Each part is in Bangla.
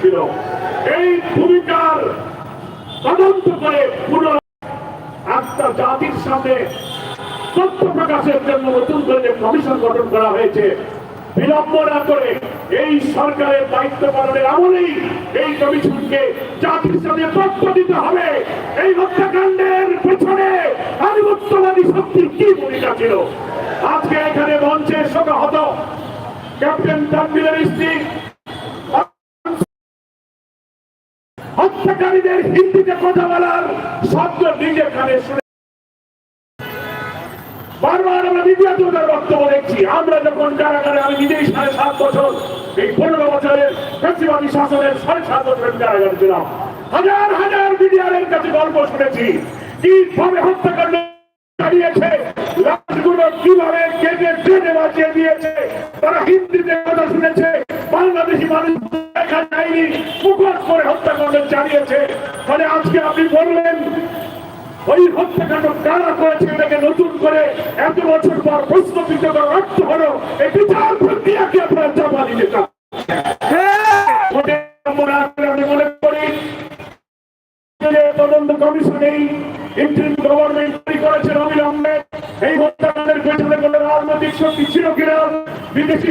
ছিল। এই ভূমিকার তদন্ত করে পুনর একটা জাতির সামনে তথ্য প্রকাশের জন্য নতুন করে যে কমিশন গঠন করা হয়েছে, বিলম্ব না করে এই সরকারের দায়িত্ব পালনের আমলেই এই কমিশনকে জাতির সামনে তথ্য দিতে হবে। এই হত্যাকাণ্ডের পেছনে আধিপত্যবাদী শক্তির কি ভূমিকা ছিল? আজকে এখানে মঞ্চে শোকাহত ক্যাপ্টেন তানভীরের স্ত্রী হত্যাকারীদের হিন্দিতে কথা বলার শব্দ নিজের কানে শুনে বারবার আমরা মিডিয়াতে বক্তব্য দেখছি। আমরা যখন কারাগারে, আমি নিজেই সাড়ে সাত বছর, এই পনেরো বছরের ফেসিবাদী শাসনের সাড়ে সাত বছরের কারাগারে ছিলাম। হাজার হাজার মিডিয়ারের কাছে গল্প শুনেছি। হত্যাকাণ্ড কেটে ট্রেনে বাঁচিয়ে দিয়েছে, তারা হিন্দিতে কথা শুনেছে, বাংলাদেশি মানুষ যায়নি মুখোশ করে হত্যাকাণ্ড চালিয়েছে ফলে আজকে আপনি বললেন, ওই হত্যাকাণ্ড কারা করেছে এটাকে নতুন করে এত বছর পর প্রশ্ন দিতে করার অর্থ হলো এই বিচার প্রক্রিয়াকে আপনারা চাপা দিতে এই হত্যাকাণ্ডের পেছনে কোন রাজনৈতিক শক্তি ছিল কিনা? বিদেশি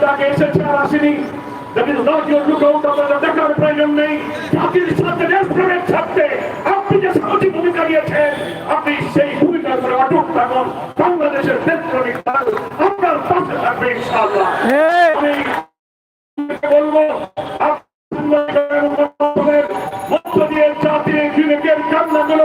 ব্রিগেডিয়ার জেনারেল হাসিনে বলল, "এ আপনার এসেছে আর আসেনি। That is not your lookout, আপনাদের দেখার প্রয়োজন নেই। জাতির সাথে দেশপ্রেমের স্বার্থে আপনি যে সামাজিক ভূমিকা নিয়েছেন আপনি সেই ভূমিকার উপরে অটুট থাকুন। বাংলাদেশের দেশপ্রেমিক দল আপনার পাশে থাকবে ইনশাআল্লাহ। আমি বলব মধ্য দিয়ে জাতির যুবকের কান্নাগুলো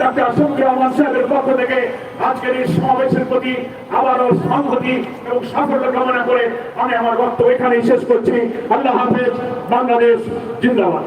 ডাক্তার শফিক আমার সাহেবের পক্ষ থেকে আজকের এই সমাবেশের প্রতি আবারও সংহতি এবং সাফল্য কামনা করে আমি আমার বক্তব্য এখানেই শেষ করছি। আল্লাহ হাফেজ, বাংলাদেশ জিন্দাবাদ।